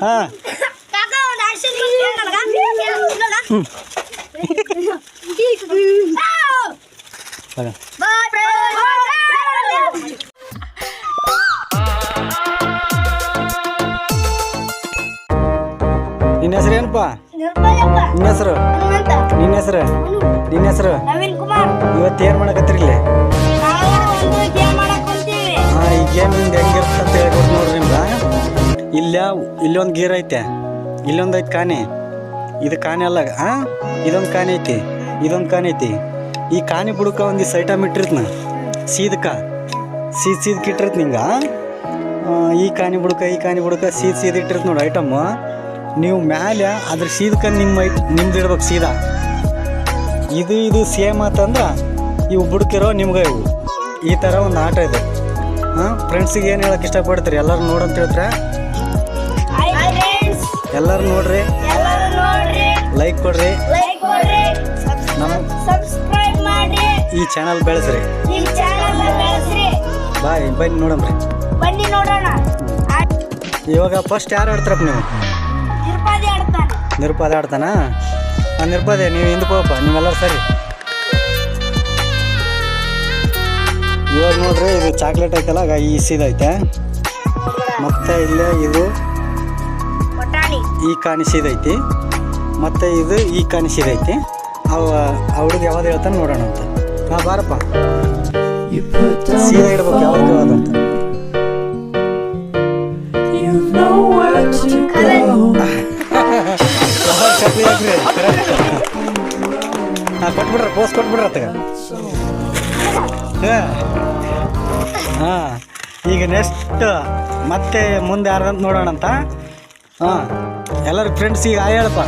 ಹಾ. ನಿನ್ನ ಹೆಸರು ಏನಪ್ಪ? ನಿನ್ನ ಹೆಸರು? ನಿನ್ನ ಹೆಸರು? ನಿನ್ನ ಹೆಸರು? ಇವತ್ತು ಏನು ಮಾಡಕತ್ತೀರಿ ಇಲ್ಲಿ ಹಾ ಈ ಗೇಮ್ ಹಿಂಗೆ ಹೆಂಗಿರುತ್ತೆ ಇಲ್ಲ, ಇಲ್ಲೊಂದು ಗೀರ್ ಐತೆ. ಇಲ್ಲೊಂದು ಐತೆ ಕಾನೆ ಇದು ಕಾನೆ ಅಲ್ಲ ಹಾಂ ಇದೊಂದು ಕಾನೆ ಐತಿ, ಇದೊಂದು ಕಾನೆ ಐತಿ. ಈ ಕಾನಿ ಬುಡಕ ಒಂದಿಷ್ಟು ಐಟಮ್ ಇಟ್ಟಿರ್ತ ಸೀದಕ. ಸೀದ್ ಸೀದಕ್ಕೆ ಇಟ್ಟಿರ್ತ ನಿಂಗೆ ಈ ಕಾನಿ ಬುಡಕ, ಈ ಕಾನಿ ಬುಡಕ ಸೀದ್ ಸೀದ್ ಇಟ್ಟಿರ್ತ ನೋಡಿ ಐಟಮ್. ನೀವು ಮ್ಯಾಲೆ ಅದ್ರ ಸೀದಕ ನಿಮ್ಮ ನಿಮ್ದು ಇಡ್ಬೇಕು ಸೀದಾ. ಇದು ಇದು ಸೇಮ್ ಆತಂದ್ರೆ ಇವು ಬುಡಕಿರೋ ನಿಮ್ಗೆ ಇವು. ಈ ಥರ ಒಂದು ಆಟ ಇದೆ. ಹಾಂ ಫ್ರೆಂಡ್ಸಿಗೆ ಏನು ಹೇಳೋಕ್ಕೆ ಇಷ್ಟಪಡ್ತೀರಿ? ಎಲ್ಲರೂ ನೋಡಂತ ಹೇಳ್ತಾರೆ. ಎಲ್ಲರೂ ನೋಡ್ರಿ. ಲೈಕ್ ಕೊಡ್ರಿ. ನಮ್ಮ ಈ ಚಾನಲ್ ಬೆಳೆಸ್ರಿ. ಬಾಯ್ ಬನ್ನಿ ನೋಡಮ್ರಿ ಬನ್ನಿ ನೋಡೋಣ. ಇವಾಗ ಫಸ್ಟ್ ಯಾರು ಆಡ್ತಾರಪ್ಪ ನೀವು? ನಿರ್ಪಾದೆ ಆಡ್ತಾನೆ. ಆ ನಿರುಪಾದೆ ನೀವು ಹಿಂದೆ ಹೋಗಪ್ಪ ನೀವೆಲ್ಲರೂ ಸರಿ. ಇವಾಗ ನೋಡ್ರಿ ಇದು ಚಾಕ್ಲೇಟ್ ಐತಲ್ಲ ಈಗ ಈ ಸೀದೈತೆ ಮತ್ತೆ ಇಲ್ಲೇ ಇದು ಈ ಕಾಣಿಸಿದೈತಿ, ಮತ್ತು ಇದು ಈ ಕಾಣಿಸಿದೈತಿ. ಅವ ಹುಡುಗ ಯಾವ್ದು ಹೇಳ್ತಾನೆ ನೋಡೋಣ ಅಂತ. ಹಾಂ, ಬಾರಪ್ಪ. ಸೀದಾ ಇಡ್ಬೇಕು, ಯಾವ್ದು ಯಾವ್ದು ಅಂತ. ಕೊಟ್ಬಿಡ್ರ, ಪೋಸ್ ಕೊಟ್ಬಿಡ್ರ ಅತ್ತಗ. ಹಾಂ. ಈಗ ನೆಕ್ಸ್ಟ್ ಮತ್ತೆ ಮುಂದೆ ಯಾರ್ದಂತ ನೋಡೋಣ ಅಂತ. ಹಾಂ. ಎಲ್ಲರೂ ಫ್ರೆಂಡ್ಸ್ ಈಗ ಆ ಹೇಳಪ್ಪ.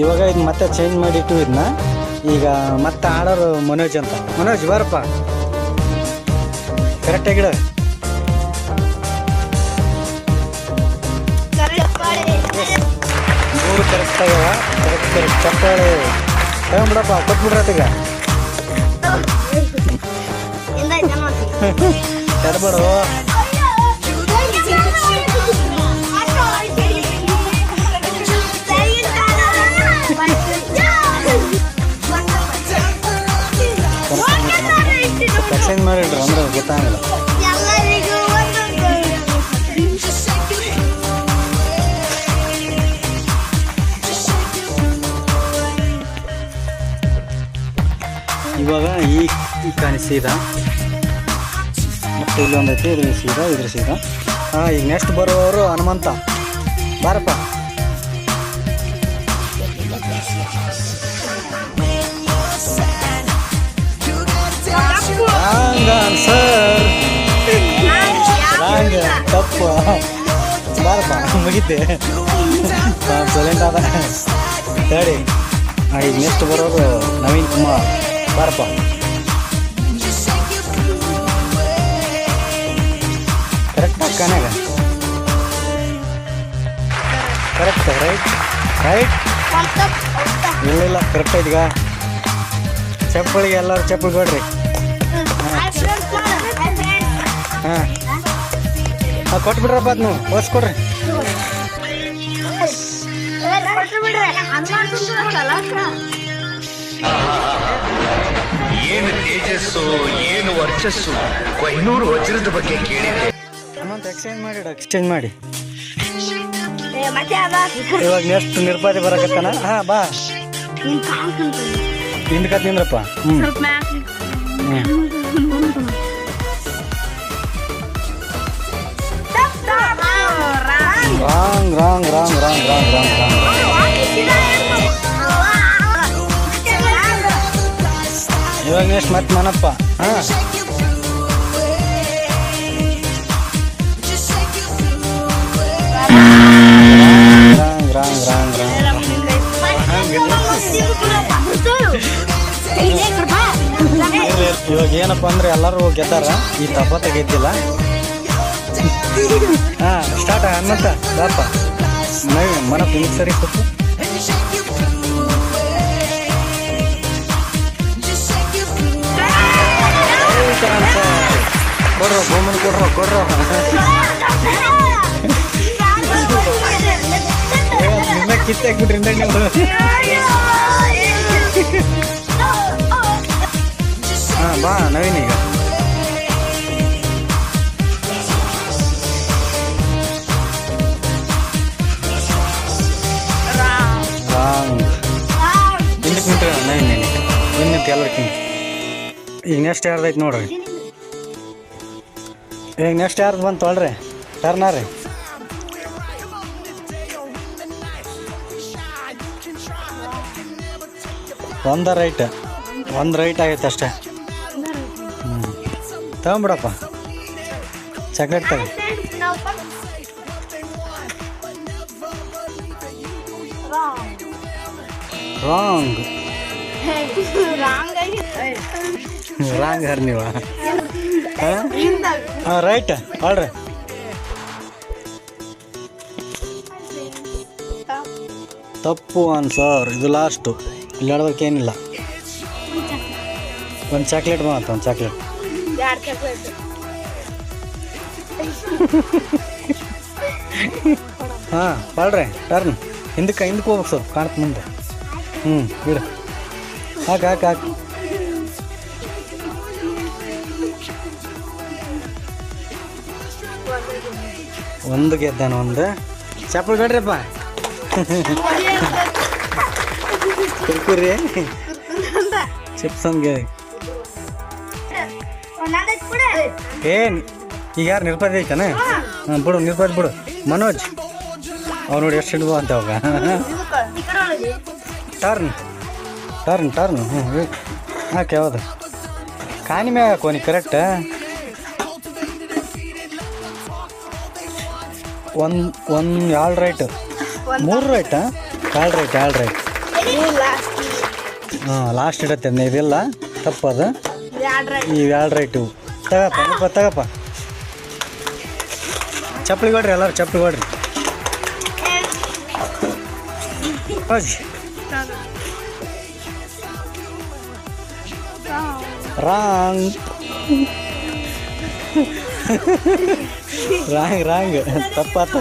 ಇವಾಗ ಇದು ಮತ್ತೆ ಚೇಂಜ್ ಮಾಡಿಟ್ಟು ಇದನ್ನ ಈಗ ಮತ್ತೆ ಆಡೋರು ಮನೋಜ್ ಅಂತ. ಮನೋಜ್ ಬಾರಪ್ಪ. ಕರೆಕ್ಟಾಗಿಡ ಮೂರು ಕರೆಕ್ಟ್ ಆಗ್ಯಾವ. ಕರೆಕ್ಟ್ ಕರೆಕ್ಟ್ ಚಪ್ಪಾಳೆ ತಗೊಂಬಿಡಪ್ಪ ಕೊಟ್ಬಿಡ್ರತ್ತೀಗ ತರಬೇಡು ಎಕ್ಸ್ಚೇಂಜ್ ಮಾಡಿಡ್ರಿ, ಅಂದ್ರೆ ಗೊತ್ತಾಗಲ್ಲ. ಇವಾಗ ಈ ಈ ಕಾಣಿ ಸೀದಾ. ಮತ್ತೆ ಇಲ್ಲೊಂದೈತಿ ಇದ್ರ ಸೀದಾ ಇದ್ರ ಸೀದಾ. ಹಾಂ ಈಗ ನೆಕ್ಸ್ಟ್ ಬರೋವರು ಹನುಮಂತ. ಬಾರಪ್ಪ. ಬಾರಪ್ಪ ಮುಗಿತೆ. ಸೈಲೆಂಟ್ ಆದ. ಹೇಳಿ ಈಗ ನೆಕ್ಸ್ಟ್ ಬರೋದು ನವೀನ್ ಕುಮಾರ್. ಬಾರಪ್ಪ. ಕರೆಕ್ಟ್ ಕನ್ಯಾಗ ಕರೆಕ್ಟ್ ರೈಟ್ ರೈಟ್ ಇಲ್ಲ ಇಲ್ಲ ಕರೆಕ್ಟ್ ಇದೀಗ. ಚಪ್ಪಳಿಗೆ ಎಲ್ಲರೂ ಚಪ್ಪಲಿ ಕೊಡ್ರಿ. ಹಾಂ. ಕೊಟ್ಬಿಡ್ರಪ್ಪ ಅದು ನೀವು ಓದಿಸ್ಕೊಡ್ರಿ ಏನು ತೇಜಸ್ಸು ಏನು ವರ್ಚಸ್ಸು? ಕೊಹಿನೂರು ವಜ್ರದ ಬಗ್ಗೆ ಕೇಳಿದೆ ಅಮೌಂಟ್ ಎಕ್ಸ್ಚೇಂಜ್ ಮಾಡಿ ಎಕ್ಸ್ಚೇಂಜ್ ಮಾಡಿ. ಇವಾಗ ನೆಕ್ಸ್ಟ್ ನಿರ್ಪಾದಿ ಬರಕತ್ತಾನ? ಹಾ ಬಾ. ಹಿಂದ್ಕತ್ ನಿಂದ್ರಪ್ಪ. ಹ್ಞೂ wrong wrong wrong wrong wrong wrong wrong ಇವಾಗ ನೆಕ್ಸ್ಟ್ ಮತ್ತೆ ಮನಪ್ಪ. ಹಾಂ. ರಾಂಗ್ ರಾಂಗ್ ರಾಂಗ್ ರಾಂಗ್ ಇವಾಗ ಏನಪ್ಪ ಅಂದ್ರೆ ಎಲ್ಲರೂ ಗೆದ್ದಾರ? ಈ ತಪ್ಪ ತೆಗೆದಿಲ್ಲ ಸ್ಟಾರ್ಟ್ ಹನುಮಂತ ಬಾಪ ನೈ ಮನಪ್ಪ ಹಿಂಗೆ ಸರಿ ಕೊಟ್ಟು ಕೊಡ್ರೋ ಬಹುಮನ್ ಕೊಡ್ರೋ ಕೊಡ್ರೋ ನಿಮ್ಮ ಕಿತ್ತಾಕ್ಬಿಟ್ರಿ ಹಿಂದೆ ನೀವು ಹಾಂ ಬಾ ನವೀನ್ ಈಗ ಎಲ್ಲರ್ಕಿಂತ. ಈಗ ನೆಕ್ಸ್ಟ್ ಯಾರ್ದೈತೆ ನೋಡ್ರಿ? ಈಗ ನೆಕ್ಸ್ಟ್ ಯಾರ್ದು ಬಂತು ಅಲ್ರಿ ಟರ್ನ ರೀ? ಒಂದು ರೈಟ್ ಒಂದು ರೈಟ್ ಆಗೈತೆ ಅಷ್ಟೇ. ಹ್ಞೂ ತಗೊಂಬಿಡಪ್ಪ. ಚಾಕ್ಲೇಟ್ ತಗೋ. ರಾಂಗ್ ರಾಂಗ್ ಹರ್ ನೀವ? ಹಾಂ? ರೈಟ್ ಅಲ್ರಿ ತಪ್ಪು ಅನ್ಸರ್ ಇದು ಲಾಸ್ಟು ಇಲ್ಲಿ ಹೇಳೋದಕ್ಕೆ ಏನಿಲ್ಲ. ಒಂದು ಚಾಕ್ಲೇಟ್ ಬಂತ ಒಂದು ಚಾಕ್ಲೇಟ್ ಹಾಂ ಬಾಳ್ರಿ ಟರ್ನ್ ಹಿಂದಕ್ಕೆ ಹಿಂದಕ್ಕೆ ಹೋಗ್ಬೇಕು ಸರ್ ಕಾಣ್ತು ಮುಂದೆ ಹ್ಞೂ ಬಿಡು ಹಾಕು ಹಾಕು ಹಾಕು. ಒಂದು ಗೆದ್ದಾನ ಒಂದು. ಚಪ್ಪಲ್ ಬೇಡ್ರಪ್ಪ ಕುರ್ಕುರಿ. ಚಿಪ್ಸ್ ಹಂಗೆ ಏನ್ ಈಗ ಯಾರು ನಿರ್ಪದ ಐತಾನೆ? ಹಾಂ ಬಿಡು ನಿರ್ಪದ ಬಿಡು. ಮನೋಜ್. ಅವ್ರು ನೋಡಿ ಎಷ್ಟು ಹಿಡ್ಬೋ ಅಂತ ಅವಾಗ. ಟರ್ನ್ ಟರ್ನ್ ಟರ್ನ್ ಹ್ಞೂ ಹಾಕಿ ಹೌದು ಕಾನಿ ಮ್ಯಾಗ ಹಾಕೋನಿ ಕರೆಕ್ಟ ಒಂದು ಒಂದು ಎರಡು ರೈಟ್ ಮೂರು ರೈಟಾ ಎರಡು ರೈಟ್ ಎರಡು ರೈಟ್ ಹಾಂ ಲಾಸ್ಟ್ ಇಡತ್ತೆ ಇದೆಲ್ಲ. ತಪ್ಪದು. ಈ ಎರಡು ರೈಟು ತಗಪ್ಪ ತಗಪ್ಪ ತಗಪ್ಪ. ಚಪ್ಪಲಿ ಕೊಡ್ರಿ ಎಲ್ಲರೂ ಚಪ್ಪಲಿ ಕೊಡ್ರಿ. ಹೋಗಿ. Wrong rang, rang. ತಪ್ಪಾತ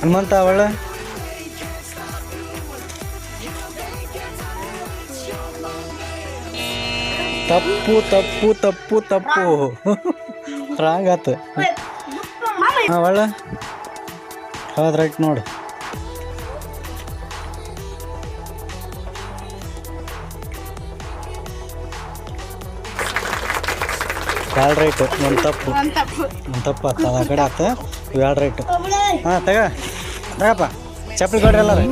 ಹನುಮಂತ ಅವಳ? ತಪ್ಪು ತಪ್ಪು ತಪ್ಪು ತಪ್ಪು. ರಾಂಗ್ ಆತು. ಅವಳ? ಹೌದು ರೈಟ್ ನೋಡು. ಎರಡು ರೇಟ್ ಒಂದು ತಪ್ಪು. ಒಂದು ತಪ್ಪು. ಆಗ್ತದೆ ಆ ಕಡೆ ಆಗ್ತದೆ ಇವು ಎರಡು ರೇಟ್ ಹಾಂ ತಗ. ತಗಪ್ಪ. ಚಪ್ಪಲಿ ಕೊಡ್ರಿ ಎಲ್ಲರೂ.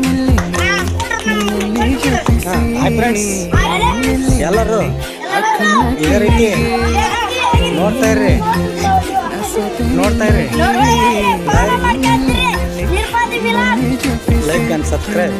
ಹಾಂ ಹಾಯ್ ಫ್ರೆಂಡ್ಸ್ ಎಲ್ಲರೂ. ಇದೇ ರೀತಿ ನೋಡ್ತಾ ಇರ್ರಿ. ನೋಡ್ತಾ ಇರ್ರಿ. Like and subscribe